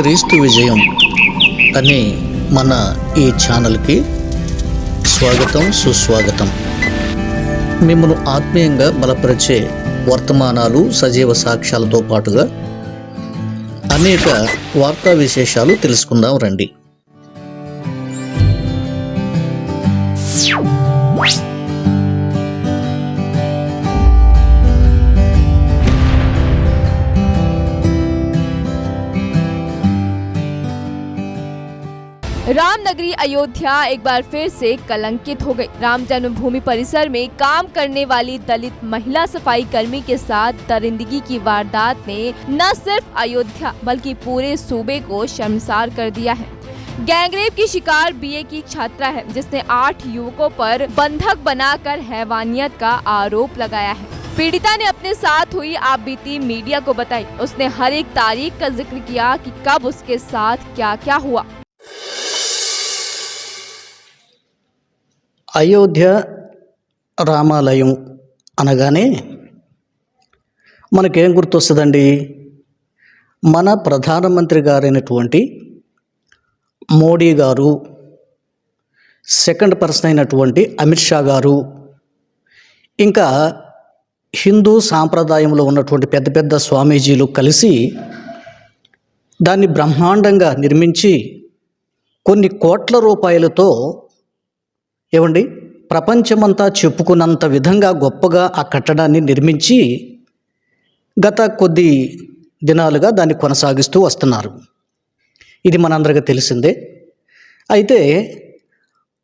క్రీస్తు విజయం అనే మన ఈ ఛానల్కి స్వాగతం సుస్వాగతం. మిమ్మల్ని ఆత్మీయంగా బలపరిచే వర్తమానాలు సజీవ సాక్ష్యాలతో పాటుగా అనేక వార్తా విశేషాలు తెలుసుకుందాం రండి. रामनगरी अयोध्या एक बार फिर से कलंकित हो गई। राम जन्मभूमि परिसर में काम करने वाली दलित महिला सफ़ाई कर्मी के साथ दरिंदगी की वारदात ने न सिर्फ़ अयोध्या, बल्कि पूरे सूबे को शर्मसार कर दिया है। गैंगरेप की शिकार बीए की छात्रा है, जिसने आठ युवकों पर बंधक बनाकर हैवानियत का आरोप लगाया है। पीड़िता ने अपने साथ हुई आप बीती मीडिया को बताई। उसने हर एक तारीख का ज़िक्र किया कि कब उसके साथ क्या क्या हुआ। అయోధ్య రామాలయం అనగానే మనకేం గుర్తొస్తుందండి? మన ప్రధానమంత్రి గారైనటువంటి మోడీ గారు సెకండ్ పర్సన్ అయినటువంటి అమిత్ షా గారు ఇంకా హిందూ సాంప్రదాయంలో ఉన్నటువంటి పెద్ద పెద్ద స్వామీజీలు కలిసి దాన్ని బ్రహ్మాండంగా నిర్మించి కొన్ని కోట్ల రూపాయలతో ఏమండి? ప్రపంచమంతా చెప్పుకున్నంత విధంగా గొప్పగా ఆ కట్టడాన్ని నిర్మించి గత కొద్ది దినాలుగా దాన్ని కొనసాగిస్తూ వస్తున్నారు. ఇది మనందరికీ తెలిసిందే. అయితే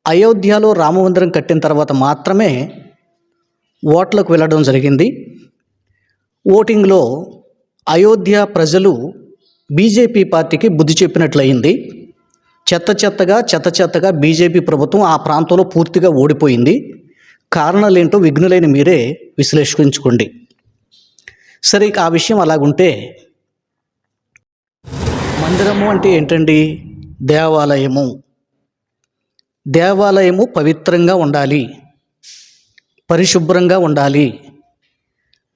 అయోధ్యలో రామమందిరం కట్టిన తర్వాత మాత్రమే ఓట్లకు వెళ్ళడం జరిగింది. ఓటింగ్లో అయోధ్య ప్రజలు బీజేపీ పార్టీకి బుద్ధి చెప్పినట్లయింది. చెత్త చెత్తగా చెత్త చెత్తగా బీజేపీ ప్రభుత్వం ఆ ప్రాంతంలో పూర్తిగా ఓడిపోయింది. కారణాలు ఏంటో విఘ్నులైన మీరే విశ్లేషించుకోండి. సరే ఆ విషయం అలాగుంటే మందిరము అంటే ఏంటండి? దేవాలయము. దేవాలయము పవిత్రంగా ఉండాలి. పరిశుభ్రంగా ఉండాలి.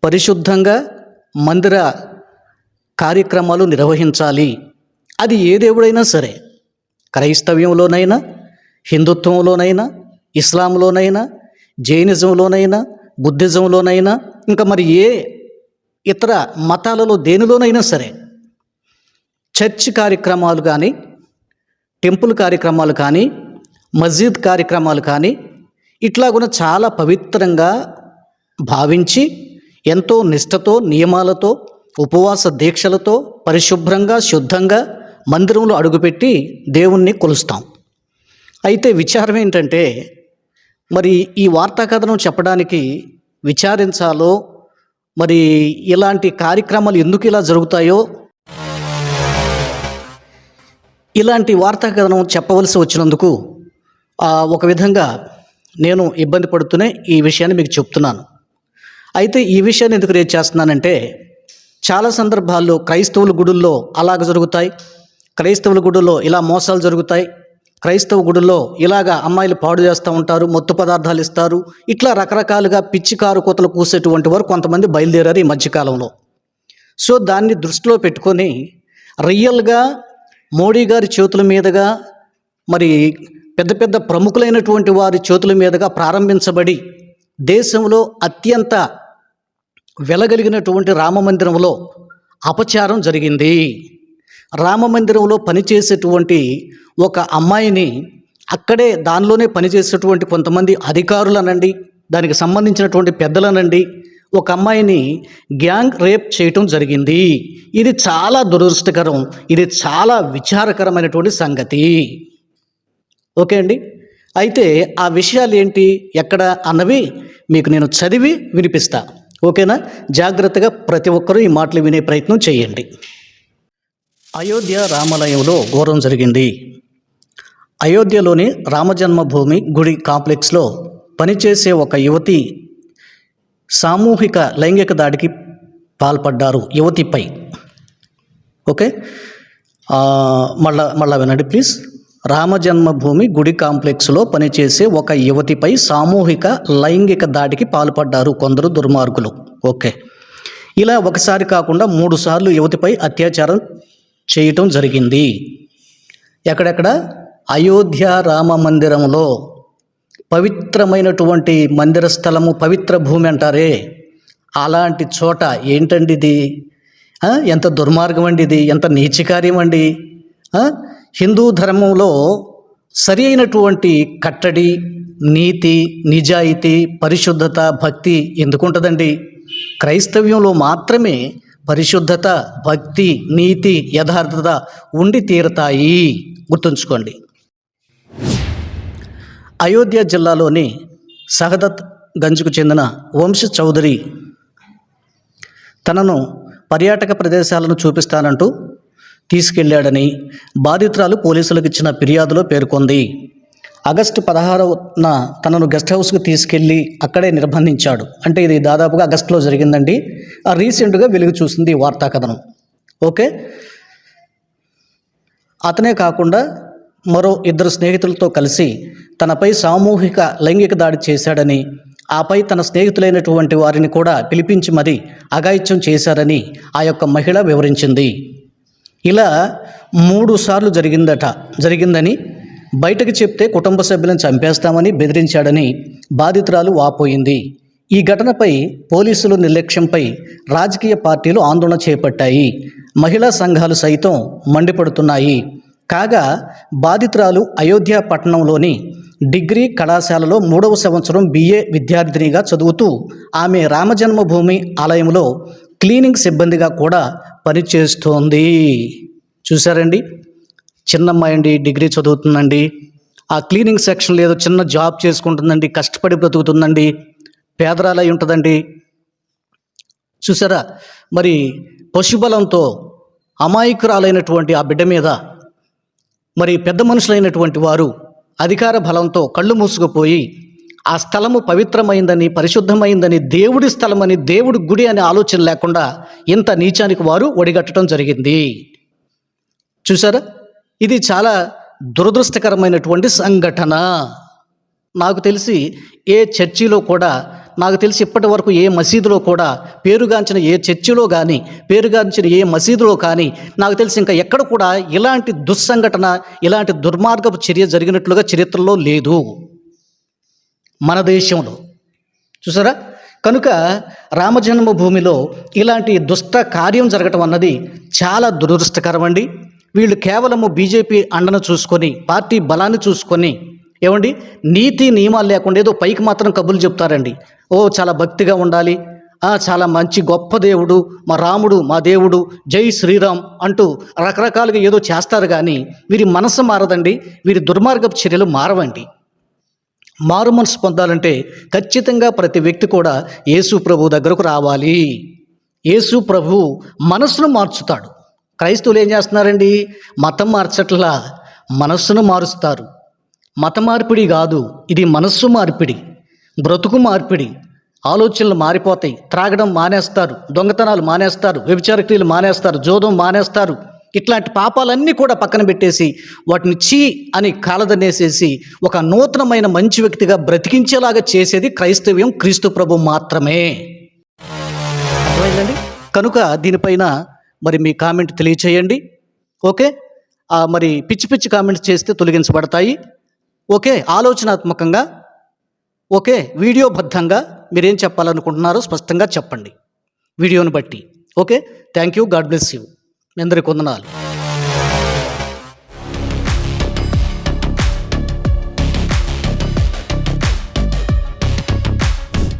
పరిశుద్ధంగా మందిర కార్యక్రమాలు నిర్వహించాలి. అది ఏ దేవుడైనా సరే. క్రైస్తవ్యంలోనైనా హిందుత్వంలోనైనా ఇస్లాంలోనైనా జైనిజంలోనైనా బుద్ధిజంలోనైనా ఇంకా మరి ఏ ఇతర మతాలలో దేనిలోనైనా సరే చర్చ్ కార్యక్రమాలు కానీ టెంపుల్ కార్యక్రమాలు కానీ మస్జిద్ కార్యక్రమాలు కానీ ఇట్లాగున చాలా పవిత్రంగా భావించి ఎంతో నిష్టతో నియమాలతో ఉపవాస దీక్షలతో పరిశుభ్రంగా శుద్ధంగా మందిరంలో అడుగుపెట్టి దేవుణ్ణి కొలుస్తాం. అయితే విచారం ఏంటంటే మరి ఈ వార్తా కథనం చెప్పడానికి విచారించాలో మరి ఇలాంటి కార్యక్రమాలు ఎందుకు ఇలా జరుగుతాయో ఇలాంటి వార్తా కథనం చెప్పవలసి వచ్చినందుకు ఒక విధంగా నేను ఇబ్బంది పడుతూనే ఈ విషయాన్ని మీకు చెప్తున్నాను. అయితే ఈ విషయాన్ని ఎందుకు రేట్ చేస్తున్నానంటే చాలా సందర్భాల్లో క్రైస్తవుల గుడుల్లో అలాగ జరుగుతాయి. క్రైస్తవుల గుడుల్లో ఇలా మోసాలు జరుగుతాయి. క్రైస్తవ గుడుల్లో ఇలాగా అమ్మాయిలు పాడు చేస్తూ ఉంటారు మత్తు పదార్థాలు ఇస్తారు. ఇట్లా రకరకాలుగా పిచ్చి కారు కోతలు కూసేటువంటి వారు కొంతమంది బయలుదేరారు ఈ మధ్యకాలంలో సో దాన్ని దృష్టిలో పెట్టుకొని రియల్గా మోడీ గారి చేతుల మీదుగా మరి పెద్ద పెద్ద ప్రముఖులైనటువంటి వారి చేతుల మీదుగా ప్రారంభించబడి దేశంలో అత్యంత వెలగలిగినటువంటి రామమందిరంలో అపచారం జరిగింది. రామమందిరంలో పనిచేసేటువంటి ఒక అమ్మాయిని అక్కడే దానిలోనే పనిచేసేటువంటి కొంతమంది అధికారులనండి దానికి సంబంధించినటువంటి పెద్దలనండి. ఒక అమ్మాయిని గ్యాంగ్ రేప్ చేయటం జరిగింది. ఇది చాలా దురదృష్టకరం ఇది చాలా విచారకరమైనటువంటి సంగతి. ఓకే అండి? అయితే ఆ విషయాలు ఏంటి ఎక్కడ అన్నవి మీకు నేను చదివి వినిపిస్తా. ఓకేనా? జాగ్రత్తగా ప్రతి ఒక్కరూ ఈ మాటలు వినే ప్రయత్నం చేయండి. అయోధ్య రామాలయంలో ఘోరం జరిగింది. అయోధ్యలోని రామజన్మభూమి గుడి కాంప్లెక్స్లో పనిచేసే ఒక యువతి సామూహిక లైంగిక దాడికి పాల్పడ్డారు యువతిపై. ఓకే? మళ్ళా మళ్ళా వినండి ప్లీజ్. రామజన్మభూమి గుడి కాంప్లెక్స్లో పనిచేసే ఒక యువతిపై సామూహిక లైంగిక దాడికి పాల్పడ్డారు కొందరు దుర్మార్గులు. ఓకే? ఇలా ఒకసారి కాకుండా మూడు సార్లు యువతిపై అత్యాచారం చేయటం జరిగింది. ఎక్కడెక్కడ? అయోధ్య రామ మందిరంలో పవిత్రమైనటువంటి మందిర స్థలము పవిత్ర భూమి అంటారే. అలాంటి చోట ఏంటండి ఇది? ఎంత దుర్మార్గం అండి ఇది? ఎంత నీచికార్యం అండి? హిందూ ధర్మంలో సరి అయినటువంటి కట్టడి నీతి నిజాయితీ పరిశుద్ధత భక్తి ఎందుకుంటుందండి? క్రైస్తవ్యంలో మాత్రమే పరిశుద్ధత భక్తి నీతి యథార్థత ఉండి తీరతాయి. గుర్తుంచుకోండి. అయోధ్య జిల్లాలోని సహదత్ గంజ్కు చెందిన వంశ చౌదరి తనను పర్యాటక ప్రదేశాలను చూపిస్తానంటూ తీసుకెళ్ళాడని బాధితురాలు పోలీసులకు ఇచ్చిన ఫిర్యాదులో పేర్కొంది. ఆగస్టు పదహారవన తనను గెస్ట్ హౌస్కి తీసుకెళ్ళి అక్కడే నిర్బంధించాడు. అంటే ఇది దాదాపుగా ఆగస్టులో జరిగిందండి. ఆ రీసెంట్గా వెలుగు చూసింది వార్తా కథనం. ఓకే? అతనే కాకుండా మరో ఇద్దరు స్నేహితులతో కలిసి తనపై సామూహిక లైంగిక దాడి చేశాడని ఆపై తన స్నేహితులైనటువంటి వారిని కూడా పిలిపించి మరీ అఘాయిత్యం చేశారని ఆ యొక్క మహిళ వివరించింది. ఇలా మూడు సార్లు జరిగిందట జరిగిందని బయటకు చెప్తే కుటుంబ సభ్యులను చంపేస్తామని బెదిరించాడని బాధితురాలు వాపోయింది. ఈ ఘటనపై పోలీసులు నిర్లక్ష్యంపై రాజకీయ పార్టీలు ఆందోళన చేపట్టాయి. మహిళా సంఘాలు సైతం మండిపడుతున్నాయి. కాగా బాధితురాలు అయోధ్య పట్టణంలోని డిగ్రీ కళాశాలలో మూడవ సంవత్సరం బిఏ విద్యార్థినిగా చదువుతూ ఆమె రామజన్మభూమి ఆలయంలో క్లీనింగ్ సిబ్బందిగా కూడా పనిచేస్తోంది. చూశారండి? చిన్నమ్మాయి అండి డిగ్రీ చదువుతుందండి. ఆ క్లీనింగ్ సెక్షన్ ఏదో చిన్న జాబ్ చేసుకుంటుందండి కష్టపడి బ్రతుకుతుందండి. పేదరాలై ఉంటుందండి. చూసారా? మరి పశుబలంతో అమాయకురాలైనటువంటి ఆ బిడ్డ మీద మరి పెద్ద మనుషులైనటువంటి వారు అధికార బలంతో కళ్ళు మూసుకుపోయి ఆ స్థలము పవిత్రమైందని పరిశుద్ధమైందని దేవుడి స్థలమని దేవుడి గుడి అనే ఆలోచన లేకుండా ఇంత నీచానికి వారు ఒడిగట్టడం జరిగింది. చూసారా? ఇది చాలా దురదృష్టకరమైనటువంటి సంఘటన. నాకు తెలిసి ఏ చర్చిలో కూడా నాకు తెలిసి ఇప్పటి వరకు ఏ మసీదులో కూడా పేరుగాంచిన ఏ చర్చిలో కానీ పేరుగాంచిన ఏ మసీదులో కానీ నాకు తెలిసి ఇంకా ఎక్కడ కూడా ఇలాంటి దుస్సంఘటన ఇలాంటి దుర్మార్గపు చర్య జరిగినట్లుగా చరిత్రలో లేదు. మన దేశంలో. చూసారా? కనుక రామజన్మభూమిలో ఇలాంటి దుష్ట కార్యం జరగటం అన్నది చాలా దురదృష్టకరం అండి వీళ్ళు కేవలము బీజేపీ అండను చూసుకొని పార్టీ బలాన్ని చూసుకొని ఏమండి? నీతి నియమాలు లేకుండా ఏదో పైకి మాత్రం కబుర్లు చెప్తారండి. ఓ చాలా భక్తిగా ఉండాలి. చాలా మంచి గొప్ప దేవుడు మా రాముడు మా దేవుడు జై శ్రీరామ్ అంటూ రకరకాలుగా ఏదో చేస్తారు కానీ వీరి మనసు మారదండి. వీరి దుర్మార్గపు చర్యలు మారవండి. మారు మనసు పొందాలంటే ఖచ్చితంగా ప్రతి వ్యక్తి కూడా యేసు ప్రభు దగ్గరకు రావాలి. యేసు ప్రభు మనసును మార్చుతాడు. క్రైస్తవులు ఏం చేస్తున్నారండి? మతం మార్చట్లా. మనస్సును మారుస్తారు. మత మార్పిడి కాదు. ఇది మనస్సు మార్పిడి. బ్రతుకు మార్పిడి. ఆలోచనలు మారిపోతాయి. త్రాగడం మానేస్తారు. దొంగతనాలు మానేస్తారు. వ్యభిచార క్రియలు మానేస్తారు. జోదం మానేస్తారు. ఇట్లాంటి పాపాలన్నీ కూడా పక్కన పెట్టేసి వాటిని చీ అని కాలదనేసేసి ఒక నూతనమైన మంచి వ్యక్తిగా బ్రతికించేలాగా చేసేది క్రైస్తవ్యం క్రీస్తు ప్రభు మాత్రమే. అర్థమైందండి? కనుక దీనిపైన మరి మీ కామెంట్ తెలియచేయండి ఓకే ఆ, మరి పిచ్చి పిచ్చి కామెంట్స్ చేస్తే తొలగించబడతాయి ఓకే ఆలోచనాత్మకంగా ఓకే వీడియోబద్ధంగా మీరేం చెప్పాలనుకుంటున్నారో స్పష్టంగా చెప్పండి వీడియోని బట్టి okay thank you God bless you మీ అందరికి వందనాలు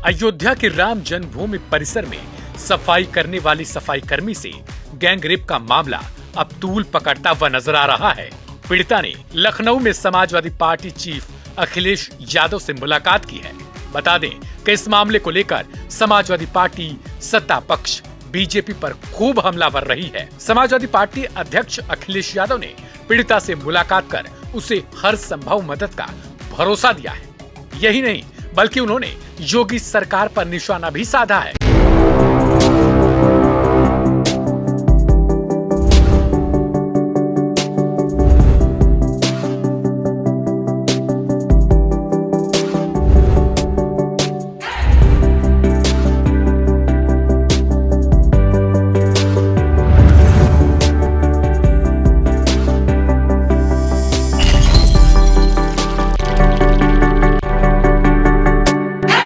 अयोध्या के राम जन्मभूमि परिसर में सफाई करने वाली सफाई कर्मी से गैंग रेप का मामला अब तूल पकड़ता हुआ नज़र आ रहा है। पीड़िता ने लखनऊ में समाजवादी पार्टी चीफ अखिलेश यादव से मुलाकात की है। बता दें कि इस मामले को लेकर समाजवादी पार्टी सत्ता पक्ष, बीजेपी पर खूब हमलावर रही है। समाजवादी पार्टी अध्यक्ष अखिलेश यादव ने पीड़िता से मुलाकात कर उसे हर संभव मदद का भरोसा दिया है। यही नहीं, बल्कि उन्होंने योगी सरकार पर निशाना भी साधा है।